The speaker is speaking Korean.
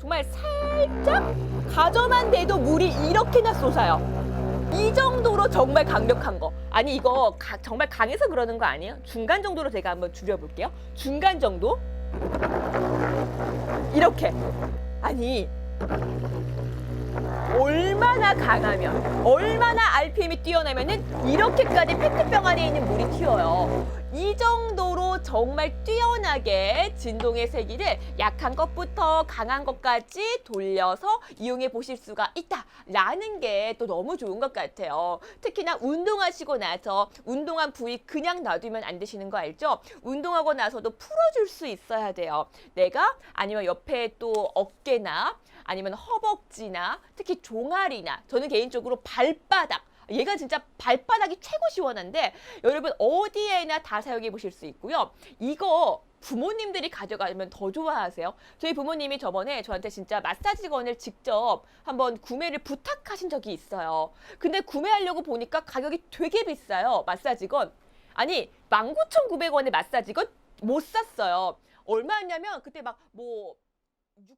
정말 살짝 가져만 대도 물이 이렇게나 쏟아요. 이 정도로 정말 강력한 거. 아니 이거 가- 정말 강해서 그러는 거 아니에요? 중간 정도로 제가 한번 줄여볼게요. 중간 정도. 이렇게. 아니 얼마나 강하면 얼마나 RPM이 뛰어나면은 이렇게까지 페트병 안에 있는 물이 튀어요. 이 정도로 정말 뛰어나게 진동의 세기를 약한 것부터 강한 것까지 돌려서 이용해 보실 수가 있다라는 게 또 너무 좋은 것 같아요. 특히나 운동하시고 나서 운동한 부위 그냥 놔두면 안 되시는 거 알죠? 운동하고 나서도 풀어줄 수 있어야 돼요. 내가 아니면 옆에 또 어깨나 아니면 허벅지나 특히 종아리나 저는 개인적으로 발바닥 얘가 진짜 발바닥이 최고 시원한데 여러분 어디에나 다 사용해 보실 수 있고요. 이거 부모님들이 가져가면 더 좋아하세요. 저희 부모님이 저번에 저한테 진짜 마사지건을 직접 한번 구매를 부탁하신 적이 있어요. 근데 구매하려고 보니까 가격이 되게 비싸요. 마사지건. 아니 19,900원의 마사지건 못 샀어요. 얼마였냐면 그때 막 뭐 6, 7